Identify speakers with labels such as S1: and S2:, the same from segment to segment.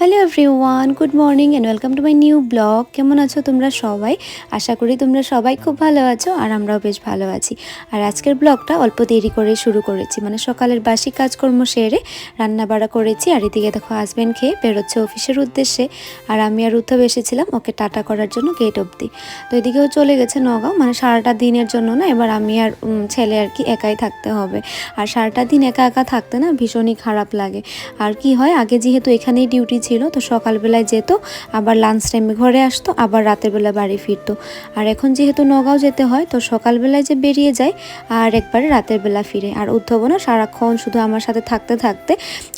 S1: Hello everyone good morning and welcome to my new blog কেমন আছো তোমরা সবাই? আশা করি তোমরা সবাই খুব ভালো আছো আর আমরাও বেশ ভালো আছি। আর আজকের ব্লগটা অল্প দেরি করে শুরু করেছি। মানে সকালের বাসি কাজকর্ম সেরে রান্না বাড়া করেছি। আর এদিকে দেখো হাজব্যান্ড খেয়ে বেরোচ্ছে অফিসের উদ্দেশ্যে। আর আমি আর উদ্ধব এসেছিলাম ওকে টাটা করার জন্য গেট অবধি। তো এদিকেও চলে গেছে নগাঁও। মানে সারাটা দিনের জন্য না, এবার আমি আর ছেলে আর কি একাই থাকতে হবে। আর সারাটা দিন একা একা থাকতে না ভীষণই খারাপ লাগে। আর কি হয়, আগে যেহেতু এখানেই ডিউটি ছিল, তো সকালবেলায় যেত, আবার লাঞ্চ টাইমে ঘরে আসতো, আবার রাতের বেলা বাড়ি ফিরতো। আর এখন যেহেতু নগাঁও যেতে হয়, তো সকালবেলায় যে বেরিয়ে যায়, আর একবারে রাতের বেলা ফিরে। আর উদ্ধব না সারাক্ষণ শুধু আমার সাথে থাকতে থাকতে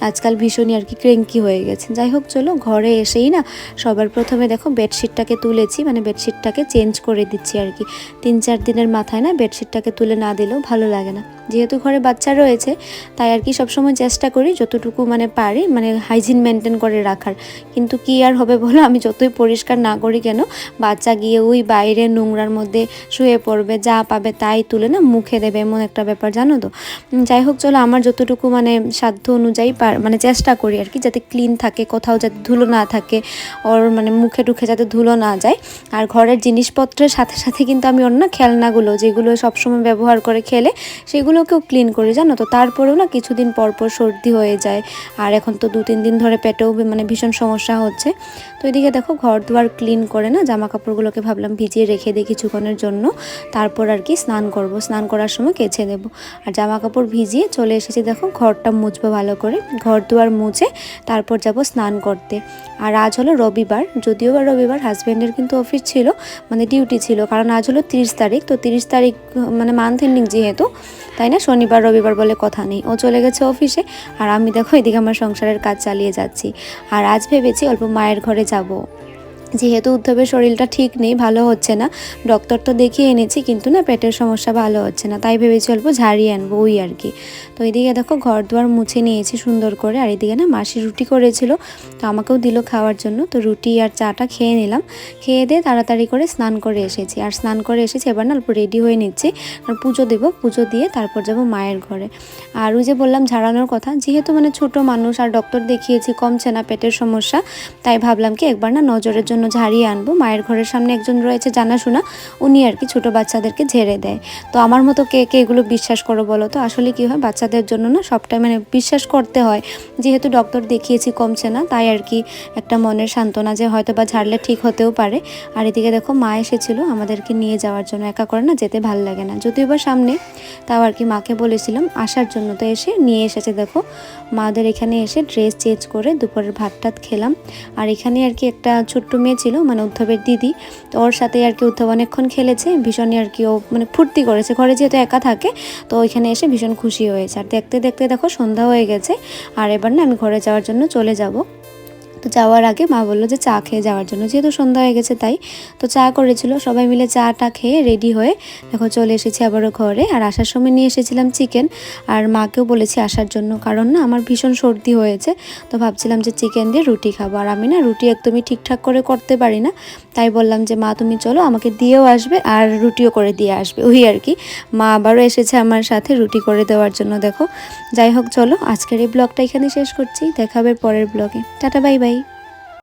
S1: আজকাল ভীষণই আর কি ক্রেঙ্কি হয়ে গেছে। যাই হোক, চলো ঘরে এসেই না, সবার প্রথমে দেখো বেডশিটটাকে তুলেছি মানে বেডশিটটাকে চেঞ্জ করে দিচ্ছি আর কি। তিন চার দিনের মাথায় না, বেডশিটটাকে তুলে না দিলেও ভালো লাগে না। যেহেতু ঘরে বাচ্চা রয়েছে, তাই আর কি সবসময় চেষ্টা করি, যতটুকু মানে পারি মানে হাইজিন মেনটেন করে রাখার কিন্তু কি আর হবে বলো? আমি যতই পরিষ্কার না করি কেন, বাচ্চা গিয়ে ওই বাইরে নোংরার মধ্যে শুয়ে পড়বে, যা পাবে তাই তুলে না মুখে দেবে, এমন একটা ব্যাপার, জানো তো? যাই হোক, চলো আমার যতটুকু মানে সাধ্য অনুযায়ী মানে চেষ্টা করি আর কি, যাতে ক্লিন থাকে, কোথাও যাতে ধুলো না থাকে, ওর মানে মুখে টুখে যাতে ধুলো না যায়। আর ঘরের জিনিসপত্রের সাথে সাথে কিন্তু আমি অন্য খেলনাগুলো, যেগুলো সবসময় ব্যবহার করে খেলে, সেগুলোকেও ক্লিন করি, জানো তো? তারপরেও না কিছুদিন পর পর সর্দি হয়ে যায়। আর এখন তো দু তিন দিন ধরে পেটেও মানে ভীষণ সমস্যা হচ্ছে। তো এদিকে দেখো ঘর দুয়ার ক্লিন করে না জামা কাপড়গুলোকে ভাবলাম ভিজিয়ে রেখে দিই কিছুক্ষণের জন্য। তারপর আর কি স্নান করব। স্নান করার সময় কেচে দেবো। আর জামা কাপড় ভিজিয়ে চলে এসেছি দেখো ঘরটা মুছবো ভালো করে। ঘর দুয়ার মুছে তারপর যাব স্নান করতে। আর আজ হলো রবিবার। যদিও বা রবিবার হাজব্যান্ডের কিন্তু অফিস ছিল মানে ডিউটি ছিল। কারণ আজ হলো তিরিশ তারিখ। তো তিরিশ তারিখ মানে মান্থ এন্ডিং যেহেতু, তাই না? শনিবার, রবিবার বলে কথা নেই। ও চলে গেছে অফিসে আর আমি দেখো এদিকে আমার সংসারের কাজ চালিয়ে যাচ্ছি। আর আজ ভেবেছি অল্প মায়ের ঘরে যাব। যেহেতু উদ্ধবের শরীরটা ঠিক নেই, ভালো হচ্ছে না। ডক্টর তো দেখিয়ে এনেছি, কিন্তু না পেটের সমস্যা ভালো হচ্ছে না। তাই ভেবেছি অল্প ঝাড়িয়ে আনব ওই আর কি। তো এদিকে দেখো ঘর দুয়ার মুছে নিয়েছি সুন্দর করে। আর এদিকে না মাসি রুটি করেছিল, তো আমাকেও দিল খাওয়ার জন্য। তো রুটি আর চাটা খেয়ে নিলাম। খেয়ে দিয়ে তাড়াতাড়ি করে স্নান করে এসেছি। আর স্নান করে এসেছি, এবার না অল্প রেডি হয়ে নিচ্ছি। আর পুজো দেবো, পুজো দিয়ে তারপর যাব মায়ের ঘরে। আর ওই যে বললাম ঝাড়ানোর কথা, যেহেতু মানে ছোট মানুষ, আর ডক্টর দেখিয়েছি, কমছে না পেটের সমস্যা। তাই ভাবলাম কি একবার না নজরের জন্য ঝাড়িয়ে আনব। মায়ের ঘরের সামনে একজন রয়েছে জানাশোনা। উনি আর কি ছোট বাচ্চাদেরকে ঝেড়ে দেয়। তো আমার মতো কে কে এগুলো বিশ্বাস করো বলো তো? আসলে কি হয়, বাচ্চাদের জন্য না সবটাই মানে বিশ্বাস করতে হয়। যেহেতু ডক্টর দেখিয়েছি কমছে না, তাই আর কি একটা মনের সান্ত্বনা যে হয়তো বা ঝাড়লে ঠিক হতেও পারে। আর এদিকে দেখো, মা এসেছিল আমাদেরকে নিয়ে যাওয়ার জন্য, একা করে না যেতে ভালো লাগে না। যদিও বা সামনে তাও আর কি মাকে বলেছিলাম, আসার জন্য তো এসে নিয়ে এসেছে। দেখো, মাদের এখানে এসে ড্রেস চেঞ্জ করে দুপুরের ভাত টাত খেলাম। আর এখানে আর কি একটা ছোট্ট মেয়ে ছিল মানে উদ্ধবের দিদি। তো ওর সাথে আর কি উদ্ধব অনেকক্ষণ খেলেছে, ভীষণই আর কি ও মানে ফুর্তি করেছে। ঘরে যেহেতু একা থাকে, তো ওইখানে এসে ভীষণ খুশি হয়েছে। আর দেখতে দেখতে দেখো সন্ধ্যা হয়ে গেছে, আর এবার না আমি ঘরে যাওয়ার জন্য চলে যাব। তো যাওয়ার আগে মা বলল যে চা খেয়ে যাওয়ার জন্য। যেহেতু সন্ধ্যা হয়ে গেছে তাই তো চা করেছিল। সবাই মিলে চাটা খেয়ে রেডি হয়ে দেখো চলে এসেছি আবারও ঘরে। আর আসার সময় নিয়ে এসেছিলাম চিকেন আর মাকেও বলেছি আসার জন্য, কারণ না আমার ভীষণ সর্দি হয়েছে। তো ভাবছিলাম যে চিকেন দিয়ে রুটি খাব। আর আমি না রুটি একদমই ঠিকঠাক করে করতে পারি না। তাই বললাম যে, মা, তুমি চলো, আমাকে দিয়েও আসবে আর রুটিও করে দিয়ে আসবে। ওই আর কি। মা আবারও এসেছে আমার সাথে রুটি করে দেওয়ার জন্য, দেখো। যাই হোক, চলো, আজকের এই ব্লগটা এখানে শেষ করছি। দেখাবে পরের ব্লগে টাটা বাই বাই